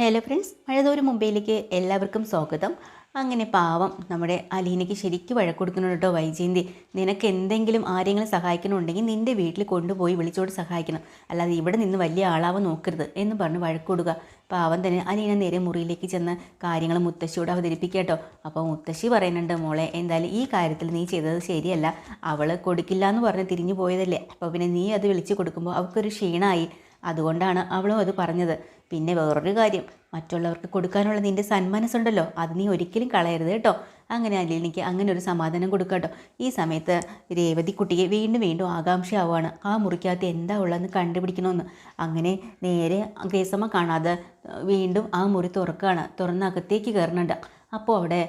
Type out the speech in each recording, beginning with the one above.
Hello friends മഴതോരും മുംബൈയിലേക്ക് എല്ലാവർക്കും സ്വാഗതം. അങ്ങനെ പാവം നമ്മുടെ അലീനയ്ക്ക് ശരിക്കും വഴ കൊടുക്കുന്നുണ്ട് കേട്ടോ വൈജയന്തി. നിനക്ക് എന്തെങ്കിലും ആരെങ്കിലും സഹായിക്കണമെന്നുണ്ടെങ്കിൽ നിന്റെ വീട്ടിൽ കൊണ്ടുപോയി വിളിച്ചോട് സഹായിക്കണം. അല്ലാതെ ഇവിടെ നിന്ന് വലിയ ആളാവാൻ നോക്കരുത് എന്ന് പറഞ്ഞ് വഴക്ക് കൊടുക്കുക പാവം തന്നെ അലീന നേരെ മുറിയിലേക്ക് ചെന്ന് കാര്യങ്ങൾ മുത്തശ്ശിയോട് അവതരിപ്പിക്കുക കേട്ടോ. അപ്പോൾ മുത്തശ്ശി പറയുന്നുണ്ട് മോളെ എന്തായാലും ഈ കാര്യത്തിൽ നീ ചെയ്തത് ശരിയല്ല. അവൾ കൊടുക്കില്ല എന്ന് പറഞ്ഞ് തിരിഞ്ഞു പോയതല്ലേ. അപ്പോൾ പിന്നെ നീ അത് വിളിച്ച് കൊടുക്കുമ്പോൾ അവൾക്കൊരു ക്ഷീണമായി അതുകൊണ്ടാണ് അവളും അത് പറഞ്ഞത്. പിന്നെ വേറൊരു കാര്യം മറ്റുള്ളവർക്ക് കൊടുക്കാനുള്ള നിന്റെ സന്മനസ്സുണ്ടല്ലോ അത് നീ ഒരിക്കലും കളയരുത് കേട്ടോ. അങ്ങനെ അലീനിക്ക് അങ്ങനെ ഒരു സമാധാനം കേട്ടോ. ഈ സമയത്ത് രേവതി കുട്ടിയെ വീണ്ടും വീണ്ടും ആകാംക്ഷയാവുകയാണ്. ആ മുറിക്കകത്ത് എന്താ ഉള്ളതെന്ന് കണ്ടുപിടിക്കണമെന്ന്. അങ്ങനെ നേരെ ഗ്രേസമ്മ കാണാതെ വീണ്ടും ആ മുറി തുറക്കുകയാണ്. തുറന്ന് അകത്തേക്ക് കയറുന്നുണ്ട്. അപ്പോൾ അവിടെ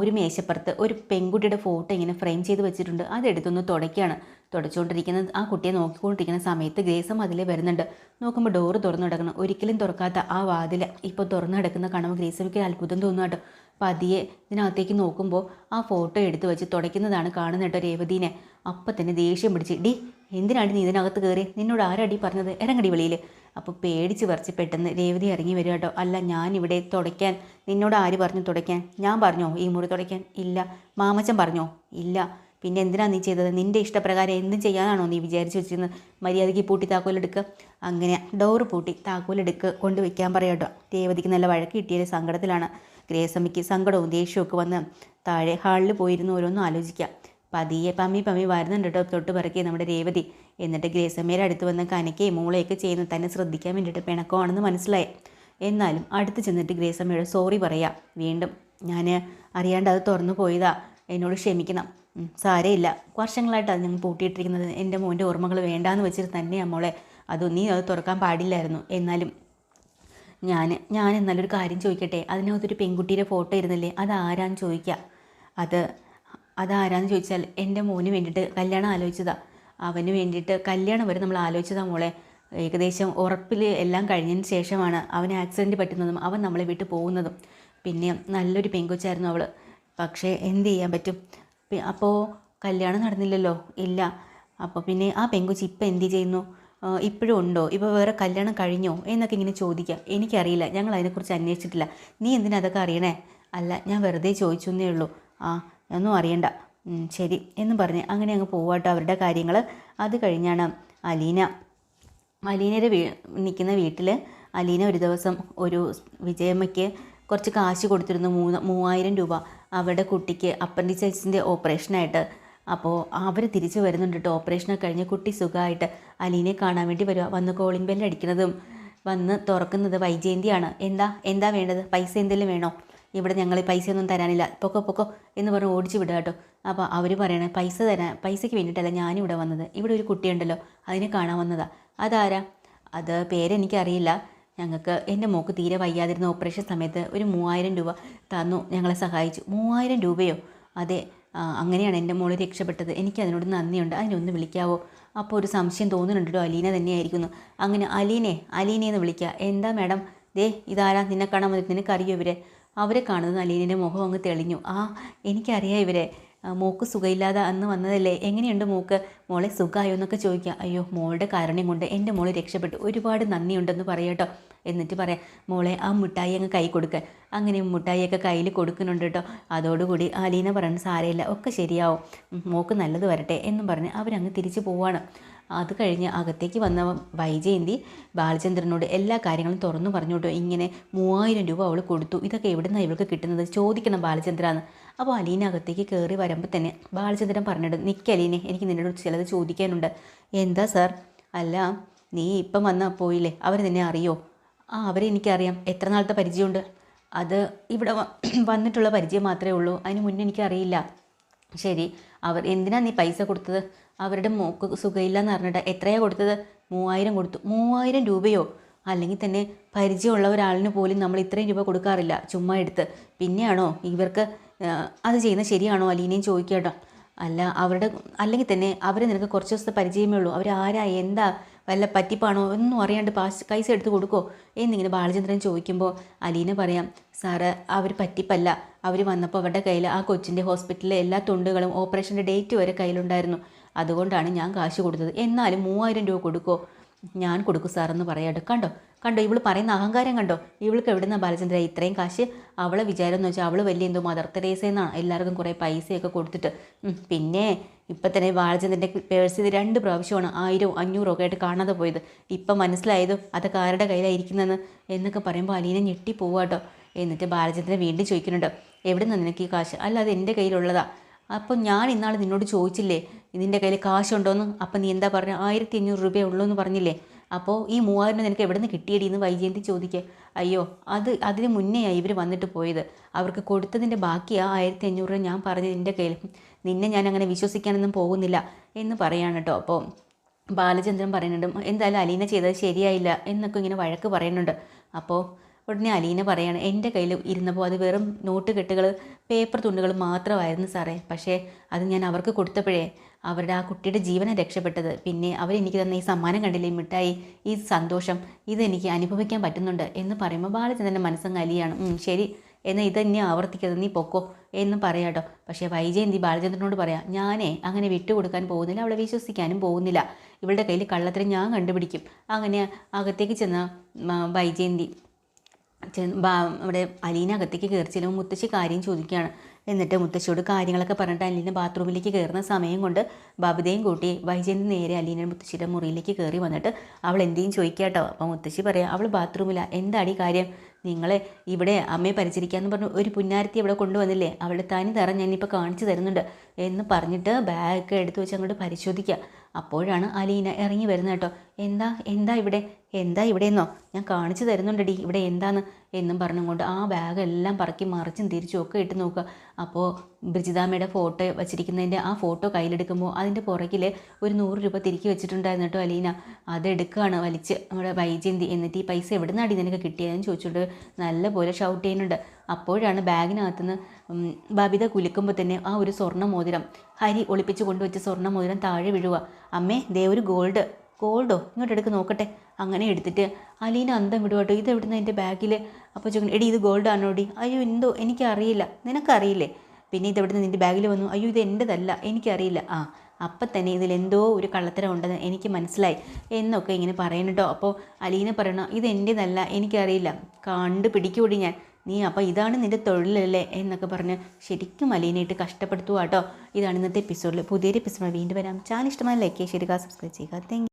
ഒരു മേശപ്പുറത്ത് ഒരു പെൺകുട്ടിയുടെ ഫോട്ടോ ഇങ്ങനെ ഫ്രെയിം ചെയ്ത് വെച്ചിട്ടുണ്ട്. അതെടുത്തൊന്ന് തുടയ്ക്കുകയാണ്. തുടച്ചുകൊണ്ടിരിക്കുന്ന ആ കുട്ടിയെ നോക്കിക്കൊണ്ടിരിക്കുന്ന സമയത്ത് ഗ്രേസം അതിൽ വരുന്നുണ്ട്. നോക്കുമ്പോൾ ഡോറ് തുറന്നു കിടക്കണം ഒരിക്കലും തുറക്കാത്ത ആ വാതിൽ ഇപ്പോൾ തുറന്നു കിടക്കുന്ന കാണുമ്പോൾ ഗ്രേസമിക്ക് അത്ഭുതം തോന്നുക കേട്ടോ പതിയെ ഇതിനകത്തേക്ക് നോക്കുമ്പോൾ ആ ഫോട്ടോ എടുത്തു വെച്ച് തുടയ്ക്കുന്നതാണ് കാണുന്ന കേട്ടോ രേവതീനെ. അപ്പം തന്നെ ദേഷ്യം പിടിച്ച് ഡി എന്തിനാണ് നീ ഇതിനകത്ത് കയറി നിന്നോട് ആരാടി പറഞ്ഞത്? ഇറങ്ങടി വെളിയിൽ അപ്പോൾ പേടിച്ച് വരച്ച് പെട്ടെന്ന് രേവതി ഇറങ്ങി വരിക കേട്ടോ. അല്ല ഞാനിവിടെ തുടയ്ക്കാൻ. നിന്നോട് ആര് പറഞ്ഞു തുടയ്ക്കാൻ? ഞാൻ പറഞ്ഞോ? ഈ മുറി തുടയ്ക്കാൻ? ഇല്ല. മാമച്ചൻ പറഞ്ഞോ? ഇല്ല. പിന്നെ എന്തിനാണ് നീ ചെയ്തത്? നിന്റെ ഇഷ്ടപ്രകാരം എന്തും ചെയ്യാനാണോ നീ വിചാരിച്ചു വെച്ചിരുന്നത്? മര്യാദയ്ക്ക് പൂട്ടി താക്കോലെടുക്കുക അങ്ങനെ ഡോർ പൂട്ടി താക്കോലെടുക്കുക കൊണ്ട് വയ്ക്കാൻ പറയാട്ടോ രേവതിക്ക് നല്ല വഴക്ക് കിട്ടിയ സങ്കടത്തിലാണ് ഗ്രേസമ്മയ്ക്ക് സങ്കടവും ദേഷ്യമൊക്കെ വന്ന് താഴെ ഹാളിൽ പോയിരുന്ന് ഓരോന്നും ആലോചിക്കുക പതിയെ പമ്മി പമ്മി വരുന്നുണ്ട് കേട്ടോ തൊട്ട് പിറക്കി നമ്മുടെ രേവതി. എന്നിട്ട് ഗ്രേസമ്മയുടെ അടുത്ത് വന്ന് കനക്കുകയും മൂളയൊക്കെ ചെയ്യുന്ന തന്നെ ശ്രദ്ധിക്കാൻ വേണ്ടിയിട്ട് പിണക്കമാണെന്ന് മനസ്സിലായി. എന്നാലും അടുത്ത് ചെന്നിട്ട് ഗ്രേസമ്മയോട് സോറി പറയാം. വീണ്ടും ഞാൻ അറിയാണ്ട് അത് തുറന്നു പോയതാ. എന്നോട് ക്ഷമിക്കണം. സാരയില്ല സാരമില്ല. വർഷങ്ങളായിട്ടാണ് ഞങ്ങൾ പൂട്ടിയിട്ടിരിക്കുന്നത്. എന്റെ മോന്റെ ഓർമ്മകൾ വേണ്ടാന്ന് വെച്ചിട്ട് തന്നെയാണ് മോളെ. അത് നീ അത് തുറക്കാൻ പാടില്ലായിരുന്നു. എന്നാലും ഞാൻ ഞാൻ എന്നാലൊരു കാര്യം ചോദിക്കട്ടെ? അതിനകത്തൊരു പെൺകുട്ടിയുടെ ഫോട്ടോ ഇരുന്നില്ലേ? അതാരാന്ന് ചോദിക്കുക അത് അതാരാന്ന് ചോദിച്ചാൽ എന്റെ മോന് വേണ്ടിയിട്ട് കല്യാണം ആലോചിച്ചതാ. അവന് വേണ്ടിയിട്ട് കല്യാണം വരെ നമ്മൾ ആലോചിച്ചതാ മോളെ. ഏകദേശം ഉറപ്പിൽ എല്ലാം കഴിഞ്ഞതിന് ശേഷമാണ് അവന് ആക്സിഡന്റ് പറ്റുന്നതും അവൻ നമ്മളെ വിട്ട് പോകുന്നതും. പിന്നെ നല്ലൊരു പെങ്കൊച്ചായിരുന്നു അവൾ പക്ഷേ എന്ത് ചെയ്യാൻ പറ്റും? അപ്പോൾ കല്യാണം നടന്നില്ലല്ലോ? ഇല്ല. അപ്പോൾ പിന്നെ ആ പെങ്കുച്ചി ഇപ്പം എന്ത് ചെയ്യുന്നു? ഇപ്പോഴും ഉണ്ടോ? ഇപ്പോൾ വേറെ കല്യാണം കഴിഞ്ഞോ? എന്നൊക്കെ ഇങ്ങനെ ചോദിക്കുക എനിക്കറിയില്ല. ഞങ്ങൾ അതിനെക്കുറിച്ച് അന്വേഷിച്ചിട്ടില്ല. നീ എന്തിനാ അതൊക്കെ അറിയണേ? അല്ല ഞാൻ വെറുതെ ചോദിച്ചു എന്നേ ഉള്ളൂ. ആ ഒന്നും അറിയണ്ട. ശരി. എന്ന് പറഞ്ഞ് അങ്ങനെ അങ്ങ് പോവാട്ടോ അവരുടെ കാര്യങ്ങൾ അത് കഴിഞ്ഞാണ് അലീന. അലീനയുടെ വീ നിൽക്കുന്ന വീട്ടിൽ അലീന ഒരു ദിവസം ഒരു വിജയമ്മയ്ക്ക് കുറച്ച് കാശ് കൊടുത്തിരുന്നു. മൂന്ന് മൂവായിരം രൂപ. അവരുടെ കുട്ടിക്ക് അപ്പൻഡിസൈസിന്റെ ഓപ്പറേഷനായിട്ട്. അപ്പോൾ അവർ തിരിച്ച് വരുന്നുണ്ട് കേട്ടോ ഓപ്പറേഷനൊക്കെ കഴിഞ്ഞ് കുട്ടി സുഖമായിട്ട് അലീനെ കാണാൻ വേണ്ടി വരിക. വന്ന് കോളിംഗ് ബെല്ല് അടിക്കുന്നതും വന്ന് തുറക്കുന്നത് വൈജയന്തിയാണ്. എന്താ? എന്താ വേണ്ടത്? പൈസ എന്തെങ്കിലും വേണോ? ഇവിടെ ഞങ്ങൾ ഒന്നും തരാനില്ല. പൊക്കോ പൊക്കോ എന്ന് പറഞ്ഞ് ഓടിച്ചു വിടുക കേട്ടോ അപ്പോൾ അവർ പറയണേ പൈസ തരാൻ പൈസയ്ക്ക് വേണ്ടിയിട്ടല്ല ഞാനിവിടെ വന്നത്. ഇവിടെ ഒരു കുട്ടിയുണ്ടല്ലോ. അതിനെ കാണാൻ വന്നതാ. അതാരാ? അത് പേരെനിക്കറിയില്ല. ഞങ്ങൾക്ക് എന്റെ മോക്ക് തീരെ വയ്യാതിരുന്ന ഓപ്പറേഷൻ സമയത്ത് ഒരു മൂവായിരം രൂപ തന്നു. ഞങ്ങളെ സഹായിച്ചു. മൂവായിരം രൂപയോ? അതെ. അങ്ങനെയാണ് എന്റെ മോൾ രക്ഷപ്പെട്ടത്. എനിക്ക് അതിനോട് നന്ദിയുണ്ട്. അതിനൊന്ന് വിളിക്കാവോ? അപ്പോൾ ഒരു സംശയം തോന്നുന്നുണ്ടല്ലോ അലീന തന്നെയായിരിക്കുന്നു. അങ്ങനെ അലീനെ അലീനെ എന്ന് വിളിക്കുക എന്താ മാഡം? ദേ ഇതാരാ? നിന്നെ കാണാൻ വന്നിട്ട് നിനക്കറിയോ ഇവരെ? അവരെ കാണുന്നത് അലീനന്റെ മുഖം അങ്ങ് തെളിഞ്ഞു. ആ എനിക്കറിയാം ഇവരെ. മോക്ക് സുഖമില്ലാതെ അന്ന് വന്നതല്ലേ? എങ്ങനെയുണ്ട് മോക്ക്? മോളെ സുഖമായോ എന്നൊക്കെ ചോദിക്കുക. അയ്യോ മോളുടെ കാരുണ്യം കൊണ്ട് എന്റെ മോൾ രക്ഷപ്പെട്ടു. ഒരുപാട് നന്ദിയുണ്ടെന്ന് പറയട്ടോ എന്നിട്ട് പറയാം മോളെ ആ മിഠായി അങ്ങ് കൈ കൊടുക്കുക അങ്ങനെ മിഠായിയൊക്കെ കയ്യിൽ കൊടുക്കുന്നുണ്ട് കേട്ടോ. അതോടുകൂടി അലീന പറഞ്ഞ സാരയില്ല ഒക്കെ ശരിയാവും. മോക്ക് നല്ലത് വരട്ടെ എന്നും പറഞ്ഞ് അവരങ്ങ് തിരിച്ചു പോവാണ്. അത് കഴിഞ്ഞ് അകത്തേക്ക് വന്ന വൈജയന്തി ബാലചന്ദ്രനോട് എല്ലാ കാര്യങ്ങളും തുറന്നു പറഞ്ഞു കേട്ടോ. ഇങ്ങനെ മൂവായിരം രൂപ അവൾ കൊടുത്തു. ഇതൊക്കെ എവിടെ നിന്നാണ് ഇവൾക്ക് കിട്ടുന്നത്? ചോദിക്കണം ബാലചന്ദ്രാന്ന്. അപ്പോൾ അലീന അകത്തേക്ക് കയറി വരുമ്പോൾ തന്നെ ബാലചന്ദ്രൻ പറഞ്ഞിട്ട് നിൽക്ക് അലീനെ എനിക്ക് നിന്നോട് ചിലത് ചോദിക്കാനുണ്ട്. എന്താ സാർ? അല്ല നീ ഇപ്പം വന്നാൽ പോയില്ലേ അവർ നിന്നെ അറിയോ? ആ അവരെ എനിക്കറിയാം. എത്ര നാളത്തെ പരിചയമുണ്ട്? അത് ഇവിടെ വന്നിട്ടുള്ള പരിചയം മാത്രമേ ഉള്ളൂ. അതിന് മുന്നേ എനിക്കറിയില്ല. ശരി. അവർ എന്തിനാ നീ പൈസ കൊടുത്തത്? അവരുടെ മോക്ക് സുഖമില്ല എന്ന് പറഞ്ഞിട്ട് എത്രയാ കൊടുത്തത്? മൂവായിരം കൊടുത്തു. മൂവായിരം രൂപയോ? അല്ലെങ്കിൽ തന്നെ പരിചയമുള്ള ഒരാളിന് പോലും നമ്മൾ ഇത്രയും രൂപ കൊടുക്കാറില്ല. ചുമ്മാ എടുത്ത്. പിന്നെയാണോ? ഇവർക്ക് അത് ചെയ്യുന്നത് ശരിയാണോ? അലീനയും ചോദിക്കട്ടോ അല്ല അവരുടെ അല്ലെങ്കിൽ തന്നെ അവർ നിനക്ക് കുറച്ച് ദിവസത്തെ പരിചയമേ ഉള്ളൂ. അവരാരാ എന്താ? വല്ല പറ്റിപ്പാണോ? ഒന്നും അറിയാണ്ട് പാസ് പൈസ എടുത്ത് കൊടുക്കോ എന്നിങ്ങനെ ബാലചന്ദ്രൻ ചോദിക്കുമ്പോൾ അലീന പറയാം സാറ് അവർ പറ്റിപ്പല്ല. അവർ വന്നപ്പോൾ അവരുടെ കയ്യിൽ ആ കൊച്ചിന്റെ ഹോസ്പിറ്റലിലെ എല്ലാ തുണ്ടുകളും ഓപ്പറേഷന്റെ ഡേറ്റ് വരെ കയ്യിലുണ്ടായിരുന്നു. അതുകൊണ്ടാണ് ഞാൻ കാശ് കൊടുത്തത്. എന്നാലും മൂവായിരം രൂപ കൊടുക്കോ? ഞാൻ കൊടുക്കും സാറെന്ന് പറയാട്ടോ. കണ്ടോ? കണ്ടോ ഇവൾ പറയുന്ന അഹങ്കാരം കണ്ടോ? ഇവൾക്ക് എവിടുന്ന ബാലചന്ദ്ര ഇത്രയും കാശ്? അവളെ വിചാരം എന്ന് വെച്ചാൽ അവൾ വലിയ എന്തോ മദർ തെരേസയെന്നാണ് എല്ലാവർക്കും കുറേ പൈസയൊക്കെ കൊടുത്തിട്ട്. പിന്നെ ഇപ്പം തന്നെ ബാലചന്ദ്രന്റെ പേഴ്സിൽ രണ്ട് പ്രാവശ്യമാണ് ആയിരവും അഞ്ഞൂറും ഒക്കെ ആയിട്ട് കാണാതെ പോയത്. ഇപ്പം മനസ്സിലായതും അതൊക്കെ ആരുടെ കയ്യിലായിരിക്കുന്നതെന്ന് എന്നൊക്കെ പറയുമ്പോൾ അലീന ഞെട്ടി പോവാട്ടോ എന്നിട്ട് ബാലചന്ദ്രൻ വീണ്ടും ചോദിക്കുന്നുണ്ട് എവിടെ നിന്ന് നിനക്ക് ഈ കാശ്? അല്ല അത് എന്റെ കയ്യിലുള്ളതാ. അപ്പോൾ ഞാൻ ഇന്നാൾ നിന്നോട് ചോദിച്ചില്ലേ നിന്റെ കയ്യിൽ കാശുണ്ടോന്ന്? അപ്പം നീ എന്താ പറഞ്ഞു ആയിരത്തി അഞ്ഞൂറ് രൂപയേ ഉള്ളൂ എന്ന് പറഞ്ഞില്ലേ? അപ്പോൾ ഈ മൂവായിരം രൂപ നിനക്ക് എവിടെ നിന്ന് കിട്ടിയടി എന്ന് വൈജയന്തി ചോദിക്കുക അയ്യോ അത് അതിന് മുന്നെയാണ് ഇവർ വന്നിട്ട് പോയത്. അവർക്ക് കൊടുത്തതിന്റെ ബാക്കി ആ ആയിരത്തി അഞ്ഞൂറ് രൂപ ഞാൻ പറഞ്ഞ നിന്റെ കയ്യിൽ. നിന്നെ ഞാൻ അങ്ങനെ വിശ്വസിക്കാനൊന്നും പോകുന്നില്ല എന്ന് പറയാണ് കേട്ടോ. അപ്പോൾ ബാലചന്ദ്രൻ പറയുന്നുണ്ട് എന്തായാലും അലീന ചെയ്തത് ശരിയായില്ല എന്നൊക്കെ ഇങ്ങനെ വഴക്ക് പറയുന്നുണ്ട്. അപ്പോൾ ഉടനെ അലീന പറയാണ് എന്റെ കയ്യിൽ ഇരുന്നപ്പോൾ അത് വെറും നോട്ട് കെട്ടുകൾ പേപ്പർ തുണ്ടുകൾ മാത്രമായിരുന്നു സാറേ. പക്ഷേ അത് ഞാൻ അവർക്ക് കൊടുത്തപ്പോഴേ അവരുടെ ആ കുട്ടിയുടെ ജീവനെ രക്ഷപ്പെട്ടത്. പിന്നെ അവരെനിക്ക് തന്ന ഈ സമ്മാനം കണ്ടില്ലേ മിഠായി ഈ സന്തോഷം ഇതെനിക്ക് അനുഭവിക്കാൻ പറ്റുന്നുണ്ട് എന്ന് പറയുമ്പോൾ ബാലചന്ദ്രന്റെ മനസ്സങ്ങ് അലിയാണ്. "ഉം, ശരി. എന്നാൽ ഇതന്നെ ആവർത്തിക്കരുത്. നീ പൊക്കോ എന്ന് പറയാട്ടോ പക്ഷേ വൈജയന്തി ബാലചന്ദ്രനോട് പറയാം ഞാനേ അങ്ങനെ വിട്ടുകൊടുക്കാൻ പോകുന്നില്ല. അവളെ വിശ്വസിക്കാനും പോകുന്നില്ല. ഇവളുടെ കയ്യിൽ കള്ളത്തിന് ഞാൻ കണ്ടുപിടിക്കും. അങ്ങനെ അകത്തേക്ക് ചെന്ന വൈജയന്തി അവിടെ അലീന അകത്തേക്ക് കയറി ചെല്ലുമ്പോൾ മുത്തശ്ശി കാര്യം ചോദിക്കുകയാണ്. എന്നിട്ട് മുത്തശ്ശിയോട് കാര്യങ്ങളൊക്കെ പറഞ്ഞിട്ട് അലീന ബാത്റൂമിലേക്ക് കയറുന്ന സമയം കൊണ്ട് ബബിതയും കൂട്ടി വൈജയന്തി നേരെ അലീന മുത്തശ്ശിയുടെ മുറിയിലേക്ക് കയറി വന്നിട്ട് അവൾ എന്തെയും ചോദിക്കാട്ടോ അപ്പോൾ മുത്തശ്ശി പറയാം അവൾ ബാത്റൂമില്ല എന്താടി കാര്യം? നിങ്ങളെ ഇവിടെ അമ്മയെ പരിചരിക്കാന്ന് പറഞ്ഞു ഒരു പുന്നാരത്തി ഇവിടെ കൊണ്ടുവന്നില്ലേ? അവളുടെ തനി തറ ഞാനിപ്പോൾ കാണിച്ചു തരുന്നുണ്ട് എന്ന് പറഞ്ഞിട്ട് ബാഗൊക്കെ എടുത്തു വെച്ച് അങ്ങോട്ട് പരിശോധിക്കുക. അപ്പോഴാണ് അലീന ഇറങ്ങി വരുന്നത് കേട്ടോ. എന്താ? എന്താ ഇവിടെ? എന്താ ഇവിടെയെന്നോ? ഞാൻ കാണിച്ചു തരുന്നുണ്ടടി. ഇവിടെ എന്താന്ന്? എന്നും പറഞ്ഞുകൊണ്ട് ആ ബാഗ് എല്ലാം പറക്കി മറിച്ചും തിരിച്ചും ഒക്കെ ഇട്ട് നോക്കുക. അപ്പോൾ ബ്രിജിതാമ്മയുടെ ഫോട്ടോ വച്ചിരിക്കുന്നതിന്റെ ആ ഫോട്ടോ കയ്യിലെടുക്കുമ്പോൾ അതിന്റെ പുറകിൽ ഒരു നൂറ് രൂപ തിരിക്കി വെച്ചിട്ടുണ്ടായിരുന്നു കേട്ടോ അലീന. അതെടുക്കുകയാണ് വലിച്ച് നമ്മുടെ വൈജയന്തി. എന്നിട്ട് ഈ പൈസ എവിടെ നിന്നാടി നിനക്ക് കിട്ടിയതെന്ന് ചോദിച്ചുകൊണ്ട് നല്ലപോലെ ഷൗട്ട് ചെയ്യുന്നുണ്ട്. അപ്പോഴാണ് ബാഗിനകത്തുനിന്ന് ബബിത കുലുക്കുമ്പോൾ തന്നെ ആ ഒരു സ്വർണ മോതിരം ഹരി ഒളിപ്പിച്ച് കൊണ്ടുവച്ച സ്വർണ മോതിരം താഴെ വീഴുക. അമ്മേ ദേ ഒരു ഗോൾഡ്. ഗോൾഡോ? ഇങ്ങോട്ട് എടുക്ക് നോക്കട്ടെ. അങ്ങനെ എടുത്തിട്ട് അലീന അന്തം വിടുവാട്ടോ ഇത് എവിടുന്ന എന്റെ ബാഗിൽ അപ്പോൾ ചോദിക്കും എടി ഇത് ഗോൾഡ് ആണോടി അയ്യോ എന്തോ? എനിക്കറിയില്ല. നിനക്കറിയില്ലേ? പിന്നെ ഇത് എവിടുന്ന് നിന്റെ ബാഗിൽ വന്നു? അയ്യോ ഇത് എന്റെതല്ല എനിക്കറിയില്ല. ആ അപ്പം തന്നെ ഇതിൽ എന്തോ ഒരു കള്ളത്തരം ഉണ്ടെന്ന് എനിക്ക് മനസ്സിലായി. എന്നൊക്കെ ഇങ്ങനെ പറയണം കേട്ടോ അപ്പോൾ അലീന പറയണ ഇത് എന്റെതല്ല എനിക്കറിയില്ല. കണ്ട് പിടിക്കൂടി ഞാൻ. നീ അപ്പോൾ ഇതാണ് നിന്റെ തൊഴിലല്ലേ? എന്നൊക്കെ പറഞ്ഞ് ശരിക്കും അലീനയിട്ട് കഷ്ടപ്പെടുത്തുക കേട്ടോ ഇതാണ് ഇന്നത്തെ എപ്പിസോഡിൽ പുതിയൊരു എപ്പിസോഡ് വീണ്ടും വരാം. ചാനൽ ഇഷ്ടമായ ലൈക്ക് ചെയ്യുക സബ്സ്ക്രൈബ് ചെയ്യുക. താങ്ക്